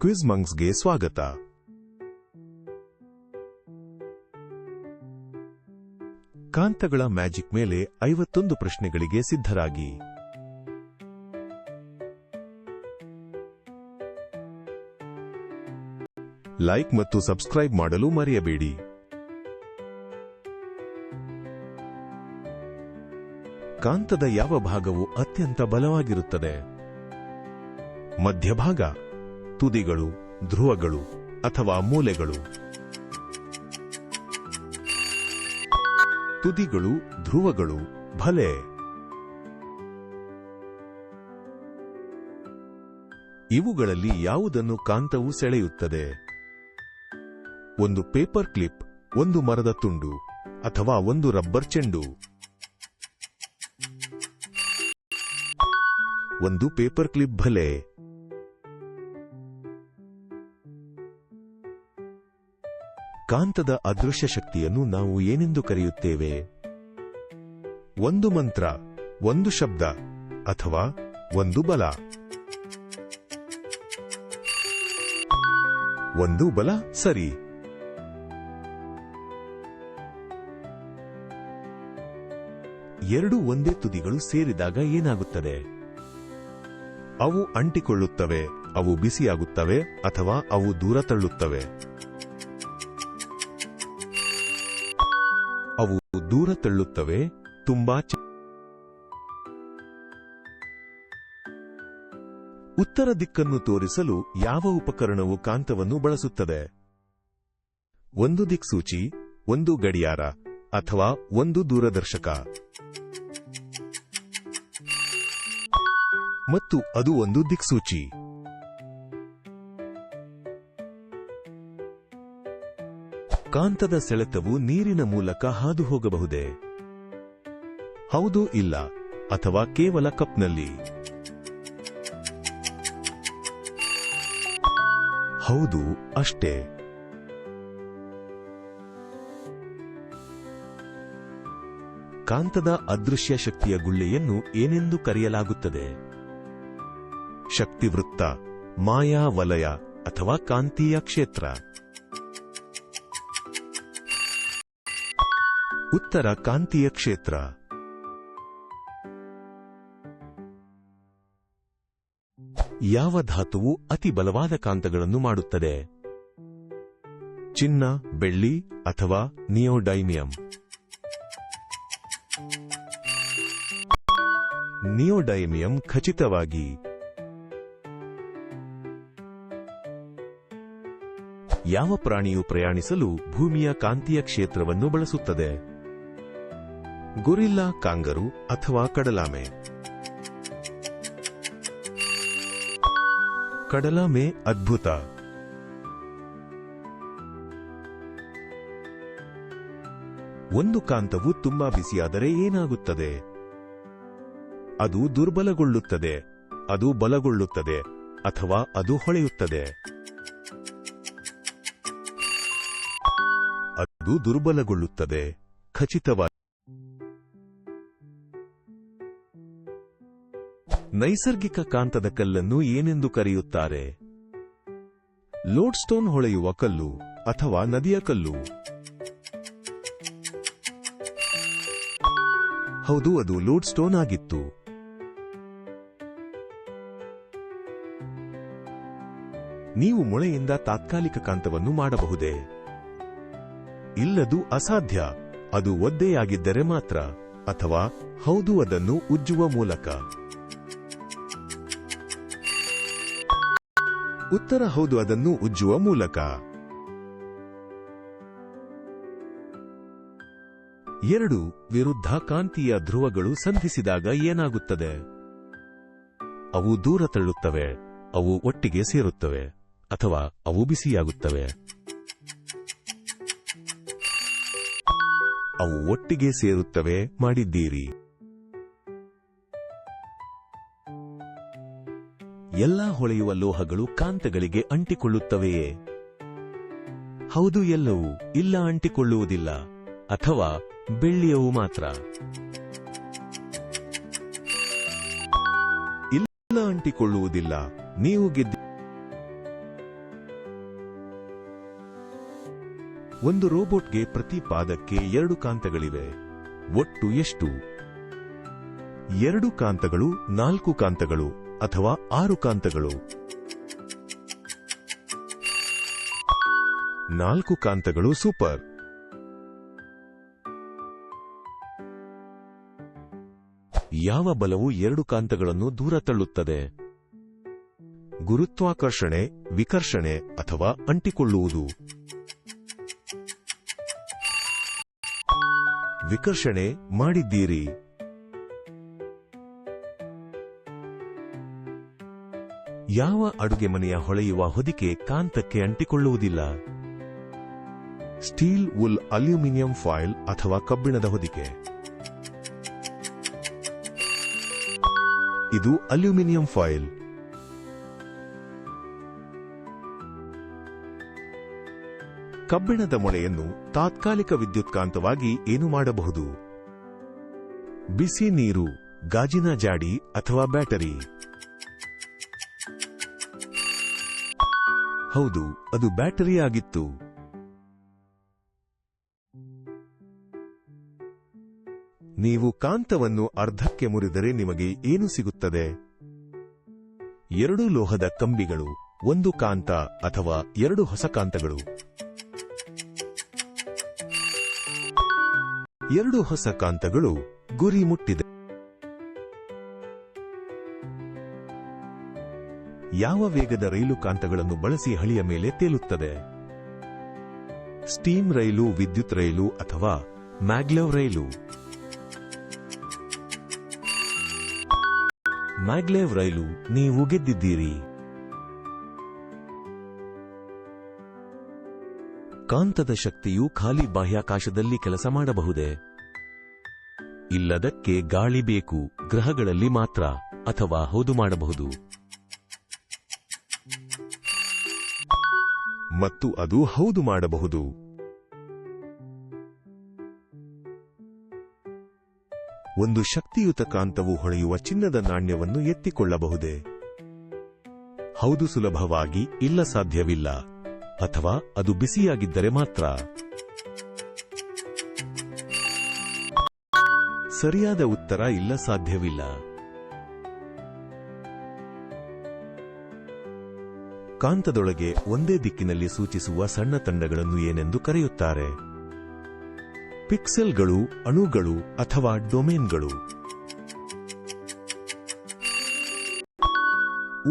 Quiz ಮಂಗ್ಸ್ಗೆ ಸ್ವಾಗತ. ಕಾಂತಗಳ magic ಮೇಲೆ ಐವತ್ತೊಂದು ಪ್ರಶ್ನೆಗಳಿಗೆ ಸಿದ್ಧರಾಗಿ. ಲೈಕ್ ಮತ್ತು ಸಬ್ಸ್ಕ್ರೈಬ್ ಮಾಡಲು ಮರೆಯಬೇಡಿ. ಕಾಂತದ ಯಾವ ಭಾಗವು ಅತ್ಯಂತ ಬಲವಾಗಿರುತ್ತದೆ? ಮಧ್ಯಭಾಗ. ತುದಿಗಳು, ಧ್ರುವಗಳು ಅಥವಾ ಮೂಲೆಗಳು. ತುದಿಗಳು, ಧ್ರುವಗಳು ಭಲೆ ಇವುಗಳಲ್ಲಿ ಯಾವುದನ್ನು ಕಾಂತವು ಸೆಳೆಯುತ್ತದೆ? ಒಂದು ಪೇಪರ್ ಕ್ಲಿಪ್, ಒಂದು ಮರದ ತುಂಡು ಅಥವಾ ಒಂದು ರಬ್ಬರ್ ಚೆಂಡು. ಒಂದು ಪೇಪರ್ ಕ್ಲಿಪ್ ಭಲೆ ಕಾಂತದ ಅದೃಶ್ಯ ಶಕ್ತಿಯನ್ನು ನಾವು ಏನೆಂದು ಕರೆಯುತ್ತೇವೆ? ಒಂದು ಮಂತ್ರ, ಒಂದು ಶಬ್ದ ಅಥವಾ ಒಂದು ಬಲ. ಒಂದು ಬಲ ಸರಿ. ಎರಡು ಒಂದೇ ತುದಿಗಳು ಸೇರಿದಾಗ ಏನಾಗುತ್ತದೆ? ಅವು ಅಂಟಿಕೊಳ್ಳುತ್ತವೆ, ಅವು ಬಿಸಿಯಾಗುತ್ತವೆ ಅಥವಾ ಅವು ದೂರ ತಳ್ಳುತ್ತವೆ. ದೂರ ತಳ್ಳುತ್ತವೆ, ತುಂಬಾ ಉತ್ತರ ದಿಕ್ಕನ್ನು ತೋರಿಸಲು ಯಾವ ಉಪಕರಣವು ಕಾಂತವನ್ನು ಬಳಸುತ್ತದೆ? ಒಂದು ದಿಕ್ಸೂಚಿ, ಒಂದು ಗಡಿಯಾರ, ಅಥವಾ ಒಂದು ದೂರದರ್ಶಕ. ಮತ್ತು ಅದು ಒಂದು ದಿಕ್ಸೂಚಿ. ಕಾಂತದ ಸೆಳೆತವು ನೀರಿನ ಮೂಲಕ ಹಾದು ಹೋಗಬಹುದೇ ಹೌದು, ಇಲ್ಲ, ಅಥವಾ ಕೇವಲ ಕಪ್ನಲ್ಲಿ? ಹೌದು, ಅಷ್ಟೇ. ಕಾಂತದ ಅದೃಶ್ಯ ಶಕ್ತಿಯ ಗುಳ್ಳೆಯನ್ನು ಏನೆಂದು ಕರೆಯಲಾಗುತ್ತದೆ? ಶಕ್ತಿವೃತ್ತ, ಮಾಯಾ ವಲಯ ಅಥವಾ ಕಾಂತೀಯ ಕ್ಷೇತ್ರ? ಉತ್ತರ ಕಾಂತೀಯ ಕ್ಷೇತ್ರ. ಯಾವ ಧಾತುವು ಅತಿ ಬಲವಾದ ಕಾಂತಗಳನ್ನು ಮಾಡುತ್ತದೆ? ಚಿನ್ನ, ಬೆಳ್ಳಿ ಅಥವಾ ನಿಯೋಡೈಮಿಯಂ? ನಿಯೋಡೈಮಿಯಂ ಖಚಿತವಾಗಿ. ಯಾವ ಪ್ರಾಣಿಯು ಪ್ರಯಾಣಿಸಲು ಭೂಮಿಯ ಕಾಂತೀಯ ಕ್ಷೇತ್ರವನ್ನು ಬಳಸುತ್ತದೆ? ಗೊರಿಲ್ಲಾ ಕಾಂಗರು ಅಥವಾ ಕಡಲಾಮೆ. ಕಡಲಾಮೆ ಅದ್ಭುತ. ಒಂದು ಕಾಂತವು ತುಂಬಾ ಬಿಸಿಯಾದರೆ ಏನಾಗುತ್ತದೆ? ಅದು ದುರ್ಬಲಗೊಳ್ಳುತ್ತದೆ, ಅದು ಬಲಗೊಳ್ಳುತ್ತದೆ, ಅಥವಾ ಅದು ಹೊಳೆಯುತ್ತದೆ. ಅದು ದುರ್ಬಲಗೊಳ್ಳುತ್ತದೆ, ಖಚಿತವಾಗಿ. ನೈಸರ್ಗಿಕ ಕಾಂತದ ಕಲ್ಲನ್ನು ಏನೆಂದು ಕರೆಯುತ್ತಾರೆ? ಲೋಡ್ಸ್ಟೋನ್ ಹೊಳೆಯುವ ಕಲ್ಲು ಅಥವಾ ನದಿಯ ಕಲ್ಲು? ಹೌದು, ಅದು ಲೋಡ್ಸ್ಟೋನ್ ಆಗಿತ್ತು. ನೀವು ಮೊಳೆಯಿಂದ ತಾತ್ಕಾಲಿಕ ಕಾಂತವನ್ನು ಮಾಡಬಹುದೇ? ಇಲ್ಲದು ಅಸಾಧ್ಯ. ಅದು ಒದ್ದೆಯಾಗಿದ್ದರೆ ಮಾತ್ರ, ಅಥವಾ ಹೌದು, ಅದನ್ನು ಉಜ್ಜುವ ಮೂಲಕ. ಉತ್ತರ ಹೌದು, ಅದನ್ನು ಉಜ್ಜುವ ಮೂಲಕ. ಎರಡು ವಿರುದ್ಧ ಕಾಂತೀಯ ಧ್ರುವಗಳು ಸಂಧಿಸಿದಾಗ ಏನಾಗುತ್ತದೆ? ಅವು ದೂರ ತಳ್ಳುತ್ತವೆ, ಅವು ಒಟ್ಟಿಗೆ ಸೇರುತ್ತವೆ, ಅಥವಾ ಅವು ಬಿಸಿಯಾಗುತ್ತವೆ. ಅವು ಒಟ್ಟಿಗೆ ಸೇರುತ್ತವೆ, ಮಾಡಿದ್ದೀರಿ. ಎಲ್ಲಾ ಹೊಳೆಯುವ ಲೋಹಗಳು ಕಾಂತಗಳಿಗೆ ಅಂಟಿಕೊಳ್ಳುತ್ತವೆಯೇ ಹೌದು ಎಲ್ಲವೂ ಇಲ್ಲ ಅಂಟಿಕೊಳ್ಳುವುದಿಲ್ಲ, ಅಥವಾ ಬೆಳ್ಳಿಯವು ಮಾತ್ರ. ಇಲ್ಲ ಅಂಟಿಕೊಳ್ಳುವುದಿಲ್ಲ, ನೀವು ಗೆದ್ದ ಒಂದು ರೋಬೋಟ್ಗೆ ಪ್ರತಿ ಪಾದಕ್ಕೆ ಎರಡು ಕಾಂತಗಳಿವೆ. ಒಟ್ಟು ಎಷ್ಟು? ಎರಡು ಕಾಂತಗಳು, ನಾಲ್ಕು ಕಾಂತಗಳು. ಅಥವಾ ಆರು ಕಾಂತಗಳು? ನಾಲ್ಕು ಕಾಂತಗಳು ಸೂಪರ್. ಯಾವ ಬಲವು ಎರಡು ಕಾಂತಗಳನ್ನು ದೂರ ತಳ್ಳುತ್ತದೆ? ಗುರುತ್ವಾಕರ್ಷಣೆ, ವಿಕರ್ಷಣೆ ಅಥವಾ ಅಂಟಿಕೊಳ್ಳುವುದು? ವಿಕರ್ಷಣೆ ಮಾಡಿದ್ದೀರಿ. ಯಾವ ಅಡುಗೆ ಮನೆಯ ಹೊಳೆಯುವ ಹೊದಿಕೆ ಕಾಂತಕ್ಕೆ ಅಂಟಿಕೊಳ್ಳುವುದಿಲ್ಲ. ಸ್ಟೀಲ್ ವುಲ್ ಅಲ್ಯೂಮಿನಿಯಂ ಫಾಯಿಲ್ ಅಥವಾ ಕಬ್ಬಿಣದ ಹೊದಿಕೆ. ಇದು ಅಲ್ಯೂಮಿನಿಯಂ ಫಾಯಿಲ್. ಕಬ್ಬಿಣದ ಮೊಳೆಯನ್ನು ತಾತ್ಕಾಲಿಕ ವಿದ್ಯುತ್ಕಾಂತವಾಗಿ ಏನು ಮಾಡಬಹುದು? ಬಿಸಿ ನೀರು, ಗಾಜಿನ ಜಾಡಿ ಅಥವಾ ಬ್ಯಾಟರಿ. ಹೌದು, ಅದು ಬ್ಯಾಟರಿ ಆಗಿತ್ತು ನೀವು ಕಾಂತವನ್ನು ಅರ್ಧಕ್ಕೆ ಮುರಿದರೆ ನಿಮಗೆ ಏನು ಸಿಗುತ್ತದೆ? ಎರಡು ಲೋಹದ ಕಂಬಿಗಳು, ಒಂದು ಕಾಂತ ಅಥವಾ ಎರಡು ಹೊಸ ಕಾಂತಗಳು. ಎರಡು ಹೊಸ ಕಾಂತಗಳು ಗುರಿ ಮುಟ್ಟಿದೆ. ಯಾವ ವೇಗದ ರೈಲು ಕಾಂತಗಳನ್ನು ಬಳಸಿ ಹಳಿಯ ಮೇಲೆ ತೇಲುತ್ತದೆ? ಸ್ಟೀಮ್ ರೈಲು, ವಿದ್ಯುತ್ ರೈಲು ಅಥವಾ ಮ್ಯಾಗ್ಲೆವ್ ರೈಲು? ಮ್ಯಾಗ್ಲೇವ್ ರೈಲು, ನೀವು ಗೆದ್ದಿದ್ದೀರಿ. ಕಾಂತದ ಶಕ್ತಿಯು ಖಾಲಿ ಬಾಹ್ಯಾಕಾಶದಲ್ಲಿ ಕೆಲಸ ಮಾಡಬಹುದೇ? ಇಲ್ಲದಕ್ಕೆ ಗಾಳಿ ಬೇಕು, ಗ್ರಹಗಳಲ್ಲಿ ಮಾತ್ರ ಅಥವಾ ಹೌದು ಮಾಡಬಹುದು? ಮತ್ತು ಅದು ಹೌದು ಮಾಡಬಹುದು. ಒಂದು ಶಕ್ತಿಯುತ ಕಾಂತವು ಹೊಳೆಯುವ ಚಿನ್ನದ ನಾಣ್ಯವನ್ನು ಎತ್ತಿಕೊಳ್ಳಬಹುದೇ? ಹೌದು ಸುಲಭವಾಗಿ ಇಲ್ಲ ಸಾಧ್ಯವಿಲ್ಲ. ಅಥವಾ ಅದು ಬಿಸಿಯಾಗಿದ್ದರೆ ಮಾತ್ರ. ಸರಿಯಾದ ಉತ್ತರ ಇಲ್ಲ ಸಾಧ್ಯವಿಲ್ಲ. ಕಾಂತದೊಳಗೆ ಒಂದೇ ದಿಕ್ಕಿನಲ್ಲಿ ಸೂಚಿಸುವ ಸಣ್ಣ ತಂಡಗಳನ್ನು ಏನೆಂದು ಕರೆಯುತ್ತಾರೆ. ಪಿಕ್ಸೆಲ್ಗಳು, ಅಣುಗಳು ಅಥವಾ ಡೊಮೇನ್ಗಳು.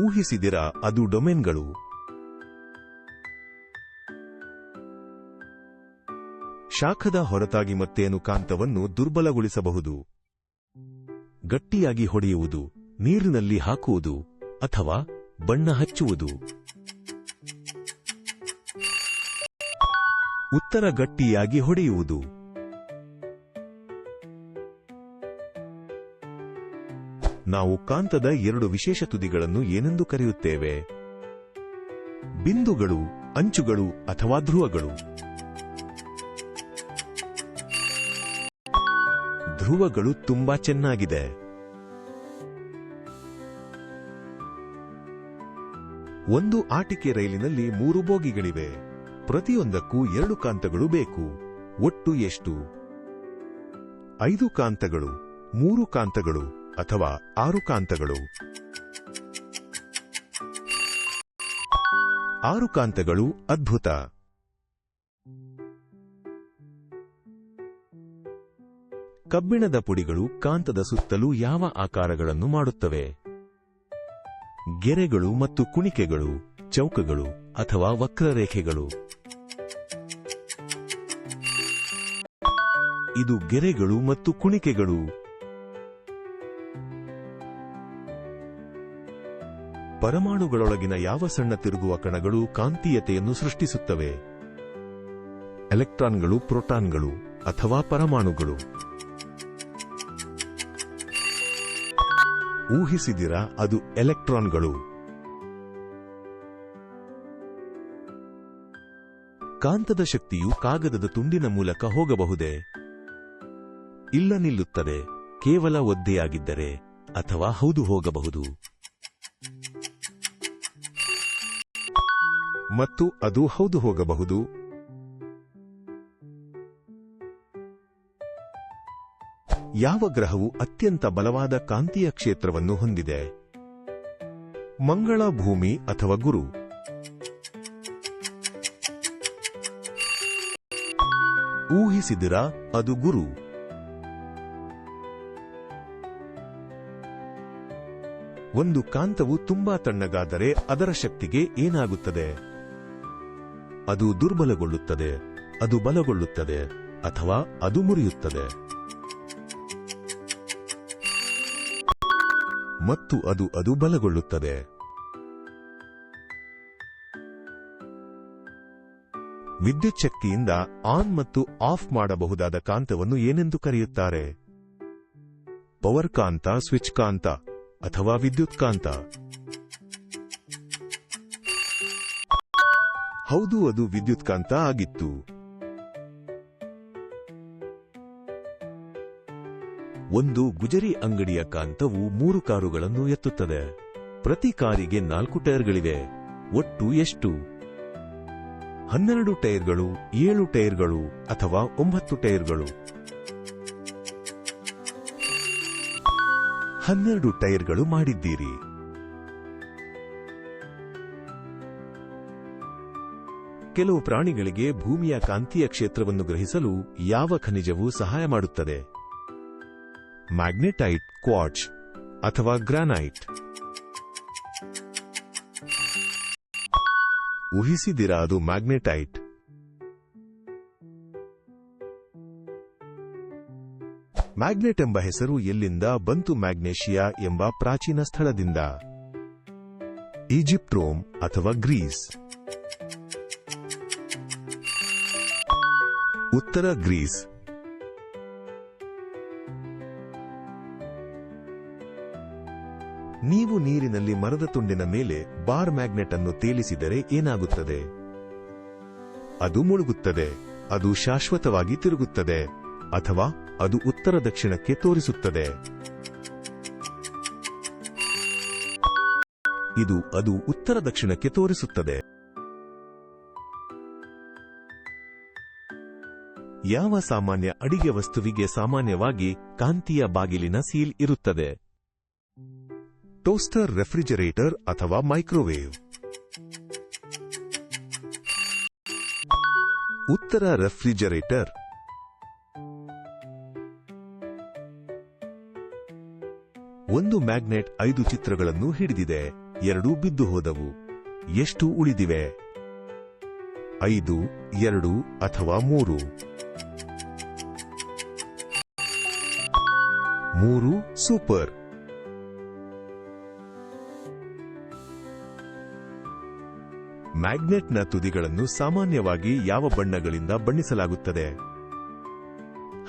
ಊಹಿಸಿದಿರಾ ಅದು ಡೊಮೇನ್ಗಳು? ಶಾಖದ ಹೊರತಾಗಿ ಮತ್ತೇನು ಕಾಂತವನ್ನು ದುರ್ಬಲಗೊಳಿಸಬಹುದು? ಗಟ್ಟಿಯಾಗಿ ಹೊಡೆಯುವುದು, ನೀರಿನಲ್ಲಿ ಹಾಕುವುದು ಅಥವಾ ಬಣ್ಣ ಹಚ್ಚುವುದು. ಉತ್ತರ ಗಟ್ಟಿಯಾಗಿ ಹೊಡೆಯುವುದು. ನಾವು ಕಾಂತದ ಎರಡು ವಿಶೇಷ ತುದಿಗಳನ್ನು ಏನೆಂದು ಕರೆಯುತ್ತೇವೆ? ಬಿಂದುಗಳು, ಅಂಚುಗಳು ಅಥವಾ ಧ್ರುವಗಳು? ಧ್ರುವಗಳು ತುಂಬಾ ಚೆನ್ನಾಗಿದೆ. ಒಂದು ಆಟಿಕೆ ರೈಲಿನಲ್ಲಿ ಮೂರು ಬೋಗಿಗಳಿವೆ. ಪ್ರತಿಯೊಂದಕ್ಕೂ ಎರಡು ಕಾಂತಗಳು ಬೇಕು. ಒಟ್ಟು ಎಷ್ಟು? ಐದು ಕಾಂತಗಳು, ಮೂರು ಕಾಂತಗಳು ಅಥವಾ ಆರು ಕಾಂತಗಳು? ಆರು ಕಾಂತಗಳು ಅದ್ಭುತ. ಕಬ್ಬಿಣದ ಪುಡಿಗಳು ಕಾಂತದ ಸುತ್ತಲೂ ಯಾವ ಆಕಾರಗಳನ್ನು ಮಾಡುತ್ತವೆ? ಗೆರೆಗಳು ಮತ್ತು ಕುಣಿಕೆಗಳು, ಚೌಕಗಳು ಅಥವಾ ವಕ್ರರೇಖೆಗಳು. ಇದು ಗೆರೆಗಳು ಮತ್ತು ಕುಣಿಕೆಗಳು. ಪರಮಾಣುಗಳೊಳಗಿನ ಯಾವ ಸಣ್ಣ ತಿರುಗುವ ಕಣಗಳು ಕಾಂತೀಯತೆಯನ್ನು ಸೃಷ್ಟಿಸುತ್ತವೆ. ಎಲೆಕ್ಟ್ರಾನ್ಗಳು ಪ್ರೋಟಾನ್ಗಳು ಅಥವಾ ಪರಮಾಣುಗಳು. ಊಹಿಸಿದಿರಾ ಅದು ಎಲೆಕ್ಟ್ರಾನ್ಗಳು. ಕಾಂತದ ಶಕ್ತಿಯು ಕಾಗದದ ತುಂಡಿನ ಮೂಲಕ ಹೋಗಬಹುದೇ? ಇಲ್ಲ ನಿಲ್ಲುತ್ತದೆ ಕೇವಲ ಒದ್ದೆಯಾಗಿದ್ದರೆ ಅಥವಾ ಹೌದು ಹೋಗಬಹುದು. ಮತ್ತು ಅದು ಹೌದು ಹೋಗಬಹುದು. ಯಾವ ಗ್ರಹವು ಅತ್ಯಂತ ಬಲವಾದ ಕಾಂತೀಯ ಕ್ಷೇತ್ರವನ್ನು ಹೊಂದಿದೆ? ಮಂಗಳ, ಭೂಮಿ ಅಥವಾ ಗುರು? ಊಹಿಸಿದಿರ ಅದು ಗುರು? ಒಂದು ಕಾಂತವು ತುಂಬಾ ತಣ್ಣಗಾದರೆ ಅದರ ಶಕ್ತಿಗೆ ಏನಾಗುತ್ತದೆ? ಅದು ದುರ್ಬಲಗೊಳ್ಳುತ್ತದೆ, ಅದು ಬಲಗೊಳ್ಳುತ್ತದೆ, ಅಥವಾ ಅದು ಮುರಿಯುತ್ತದೆ. ಮತ್ತು ಅದು ಅದು ಬಲಗೊಳ್ಳುತ್ತದೆ. ವಿದ್ಯುತ್ ಶಕ್ತಿಯಿಂದ ಆನ್ ಮತ್ತು ಆಫ್ ಮಾಡಬಹುದಾದ ಕಾಂತವನ್ನು ಏನೆಂದು ಕರೆಯುತ್ತಾರೆ? ಪವರ್ ಕಾಂತ, ಸ್ವಿಚ್ ಕಾಂತ. ಅಥವಾ ವಿದ್ಯುತ್ ಕಾಂತ ಹೌದು, ಅದು ವಿದ್ಯುತ್ ಕಾಂತ ಆಗಿತ್ತು. ಒಂದು ಗುಜರಿ ಅಂಗಡಿಯ ಕಾಂತವು ಮೂರು ಕಾರುಗಳನ್ನು ಎತ್ತುತ್ತದೆ. ಪ್ರತಿ ಕಾರಿಗೆ ನಾಲ್ಕು ಟೈರ್ಗಳಿವೆ. ಒಟ್ಟು ಎಷ್ಟು? ಹನ್ನೆರಡು ಟೈರ್ಗಳು, ಏಳು ಟೈರ್ಗಳು ಅಥವಾ ಒಂಬತ್ತು ಟೈರ್ಗಳು. ಹನ್ನೆರಡು ಟೈರ್ಗಳು ಮಾಡಿದ್ದೀರಿ. ಕೆಲವು ಪ್ರಾಣಿಗಳಿಗೆ ಭೂಮಿಯ ಕಾಂತೀಯ ಕ್ಷೇತ್ರವನ್ನು ಗ್ರಹಿಸಲು ಯಾವ ಖನಿಜವು ಸಹಾಯ ಮಾಡುತ್ತದೆ? ಮ್ಯಾಗ್ನೆಟೈಟ್ ಕ್ವಾರ್ಟ್ಸ್ ಅಥವಾ ಗ್ರಾನೈಟ್. ಊಹಿಸಿದಿರಾ ಅದು ಮ್ಯಾಗ್ನೆಟೈಟ್? ಮ್ಯಾಗ್ನೆಟ್ ಎಂಬ ಹೆಸರು ಎಲ್ಲಿಂದ ಬಂತು ಮ್ಯಾಗ್ನೇಷಿಯಾ ಎಂಬ ಪ್ರಾಚೀನ ಸ್ಥಳದಿಂದ? ಈಜಿಪ್ಟ್, ರೋಮ್ ಅಥವಾ ಗ್ರೀಸ್? ಉತ್ತರ ಗ್ರೀಸ್. ನೀವು ನೀರಿನಲ್ಲಿ ಮರದ ತುಂಡಿನ ಮೇಲೆ ಬಾರ್ ಮ್ಯಾಗ್ನೆಟ್ ಅನ್ನು ತೇಲಿಸಿದರೆ ಏನಾಗುತ್ತದೆ? ಅದು ಮುಳುಗುತ್ತದೆ, ಅದು ಶಾಶ್ವತವಾಗಿ ತಿರುಗುತ್ತದೆ, ಅಥವಾ ಅದು ಉತ್ತರ ದಕ್ಷಿಣಕ್ಕೆ ತೋರಿಸುತ್ತದೆ. ಇದು ಅದು ಉತ್ತರ ದಕ್ಷಿಣಕ್ಕೆ ತೋರಿಸುತ್ತದೆ. ಯಾವ ಸಾಮಾನ್ಯ ಅಡಿಗೆ ವಸ್ತುವಿಗೆ ಸಾಮಾನ್ಯವಾಗಿ ಕಾಂತೀಯ ಬಾಗಿಲಿನ ಸೀಲ್ ಇರುತ್ತದೆ? ಟೋಸ್ಟರ್, ರೆಫ್ರಿಜರೇಟರ್ ಅಥವಾ ಮೈಕ್ರೋವೇವ್? ಉತ್ತರ ರೆಫ್ರಿಜರೇಟರ್ ಒಂದು ಮ್ಯಾಗ್ನೆಟ್ ಐದು ಚಿತ್ರಗಳನ್ನು ಹಿಡಿದಿದೆ. ಎರಡು ಬಿದ್ದು ಹೋದವು. ಎಷ್ಟು ಉಳಿದಿವೆ? ಐದು, ಎರಡು ಅಥವಾ ಮೂರು? ಮೂರು, ಸೂಪರ್. ಮ್ಯಾಗ್ನೆಟ್ನ ತುದಿಗಳನ್ನು ಸಾಮಾನ್ಯವಾಗಿ ಯಾವ ಬಣ್ಣಗಳಿಂದ ಬಣ್ಣಿಸಲಾಗುತ್ತದೆ?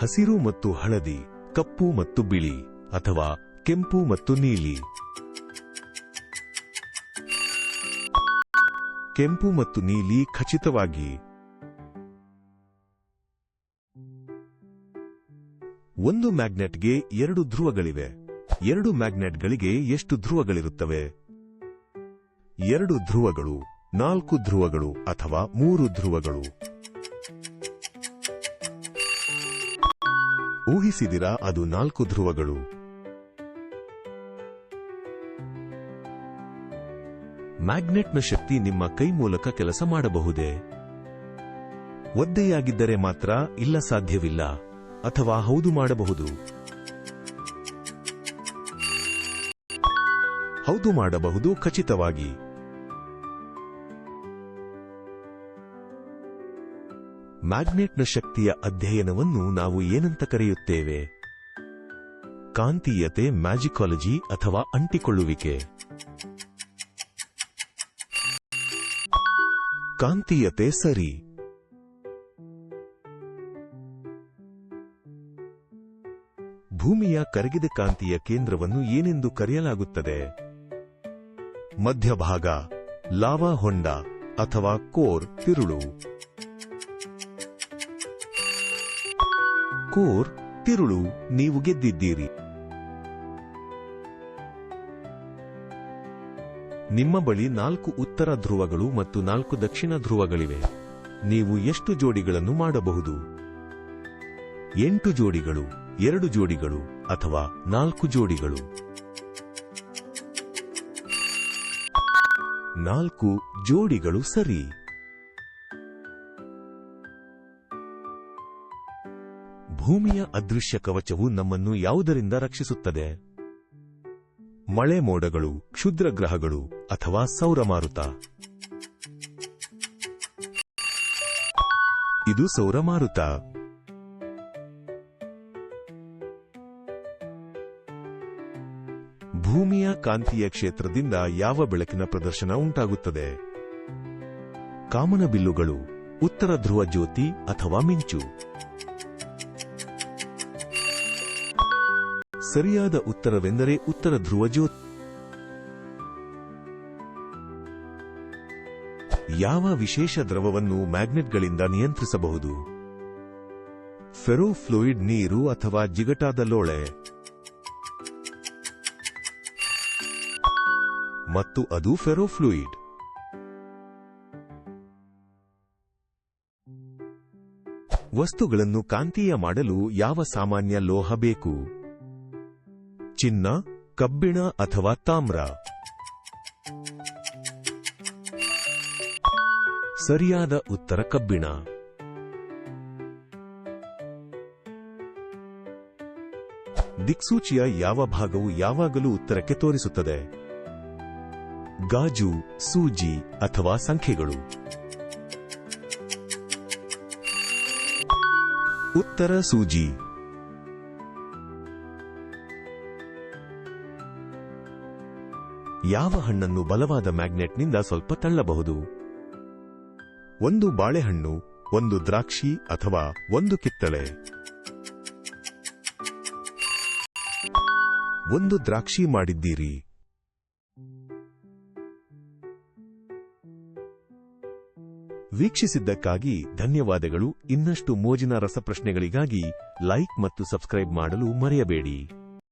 ಹಸಿರು ಮತ್ತು ಹಳದಿ, ಕಪ್ಪು ಮತ್ತು ಬಿಳಿ ಅಥವಾ ಕೆಂಪು ಮತ್ತು ನೀಲಿ. ಕೆಂಪು ಮತ್ತು ನೀಲಿ ಖಚಿತವಾಗಿ. ಒಂದು ಮ್ಯಾಗ್ನೆಟ್ಗೆ ಎರಡು ಧ್ರುವಗಳಿವೆ. ಎರಡು ಮ್ಯಾಗ್ನೆಟ್ಗಳಿಗೆ ಎಷ್ಟು ಧ್ರುವಗಳಿರುತ್ತವೆ? ಎರಡು ಧ್ರುವಗಳು, ನಾಲ್ಕು ಧ್ರುವಗಳು ಅಥವಾ ಮೂರು ಧ್ರುವಗಳು. ಊಹಿಸಿದಿರಾ ಅದು ನಾಲ್ಕು ಧ್ರುವಗಳು? ಮ್ಯಾಗ್ನೆಟ್ನ ಶಕ್ತಿ ನಿಮ್ಮ ಕೈ ಮೂಲಕ ಕೆಲಸ ಮಾಡಬಹುದೇ? ಒದ್ದೆಯಾಗಿದ್ದರೆ ಮಾತ್ರ ಇಲ್ಲ ಸಾಧ್ಯವಿಲ್ಲ, ಅಥವಾ ಹೌದು ಮಾಡಬಹುದು. ಹೌದು ಮಾಡಬಹುದು ಖಚಿತವಾಗಿ. ಮ್ಯಾಗ್ನೆಟ್ನ ಶಕ್ತಿಯ ಅಧ್ಯಯನವನ್ನು ನಾವು ಏನಂತ ಕರೆಯುತ್ತೇವೆ? ಕಾಂತೀಯತೆ, ಮ್ಯಾಜಿಕಾಲಜಿ ಅಥವಾ ಅಂಟಿಕೊಳ್ಳುವಿಕೆ. ಕಾಂತೀಯತೆ ಸರಿ. ಭೂಮಿಯ ಕರಗಿದ ಕಾಂತೀಯ ಕೇಂದ್ರವನ್ನು ಏನೆಂದು ಕರೆಯಲಾಗುತ್ತದೆ? ಮಧ್ಯಭಾಗ, ಲಾವಾ ಹೊಂಡ ಅಥವಾ ಕೋರ್ ತಿರುಳು. ಕೋರ್ ತಿರುಳು, ನೀವು ಗೆದ್ದಿದ್ದೀರಿ. ನಿಮ್ಮ ಬಳಿ ನಾಲ್ಕು ಉತ್ತರ ಧ್ರುವಗಳು ಮತ್ತು ನಾಲ್ಕು ದಕ್ಷಿಣ ಧ್ರುವಗಳಿವೆ. ನೀವು ಎಷ್ಟು ಜೋಡಿಗಳನ್ನು ಮಾಡಬಹುದು? ಎಂಟು ಜೋಡಿಗಳು, ಎರಡು ಜೋಡಿಗಳು ಅಥವಾ ನಾಲ್ಕು ಜೋಡಿಗಳು? ನಾಲ್ಕು ಜೋಡಿಗಳು ಸರಿ. ಭೂಮಿಯ ಅದೃಶ್ಯ ಕವಚವು ನಮ್ಮನ್ನು ಯಾವುದರಿಂದ ರಕ್ಷಿಸುತ್ತದೆ? ಮಳೆ ಮೋಡಗಳು, ಕ್ಷುದ್ರ ಗ್ರಹಗಳು ಅಥವಾ ಸೌರಮಾರುತ ಇದು ಸೌರಮಾರುತ ಭೂಮಿಯ ಕಾಂತೀಯ ಕ್ಷೇತ್ರದಿಂದ ಯಾವ ಬೆಳಕಿನ ಪ್ರದರ್ಶನ ಉಂಟಾಗುತ್ತದೆ? ಕಾಮನಬಿಲ್ಲುಗಳು, ಉತ್ತರ ಧ್ರುವ ಜ್ಯೋತಿ ಅಥವಾ ಮಿಂಚು. ಸರಿಯಾದ ಉತ್ತರವೆಂದರೆ ಉತ್ತರ ಧ್ರುವ ಜ್ಯೋತಿ. ಯಾವ ವಿಶೇಷ ದ್ರವವನ್ನು ಮ್ಯಾಗ್ನೆಟ್ಗಳಿಂದ ನಿಯಂತ್ರಿಸಬಹುದು? ಫೆರೋಫ್ಲೂಯಿಡ್ ನೀರು ಅಥವಾ ಜಿಗಟಾದ ಲೋಳೆ. ಮತ್ತು ಅದು ಫೆರೋಫ್ಲೂಯಿಡ್ ವಸ್ತುಗಳನ್ನು ಕಾಂತೀಯ ಮಾಡಲು ಯಾವ ಸಾಮಾನ್ಯ ಲೋಹ ಬೇಕು? ಚಿನ್ನ, ಕಬ್ಬಿಣ ಅಥವಾ ತಾಮ್ರ? ಸರಿಯಾದ ಉತ್ತರ ಕಬ್ಬಿಣ. ದಿಕ್ಸೂಚಿಯ ಯಾವ ಭಾಗವು ಯಾವಾಗಲೂ ಉತ್ತರಕ್ಕೆ ತೋರಿಸುತ್ತದೆ? ಗಾಜು, ಸೂಜಿ ಅಥವಾ ಸಂಖ್ಯೆಗಳು? ಉತ್ತರ ಸೂಜಿ. ಯಾವ ಹಣ್ಣನ್ನು ಬಲವಾದ ಮ್ಯಾಗ್ನೆಟ್ನಿಂದ ಸ್ವಲ್ಪ ತಳ್ಳಬಹುದು? ಒಂದು ಬಾಳೆಹಣ್ಣು, ಒಂದು ದ್ರಾಕ್ಷಿ ಅಥವಾ ಒಂದು ಕಿತ್ತಳೆ. ಒಂದು ದ್ರಾಕ್ಷಿ ಮಾಡಿದ್ದೀರಿ. ವೀಕ್ಷಿಸಿದ್ದಕ್ಕಾಗಿ ಧನ್ಯವಾದಗಳು. ಇನ್ನಷ್ಟು ಮೋಜಿನ ರಸಪ್ರಶ್ನೆಗಳಿಗಾಗಿ ಲೈಕ್ ಮತ್ತು ಸಬ್ಸ್ಕ್ರೈಬ್ ಮಾಡಲು ಮರೆಯಬೇಡಿ.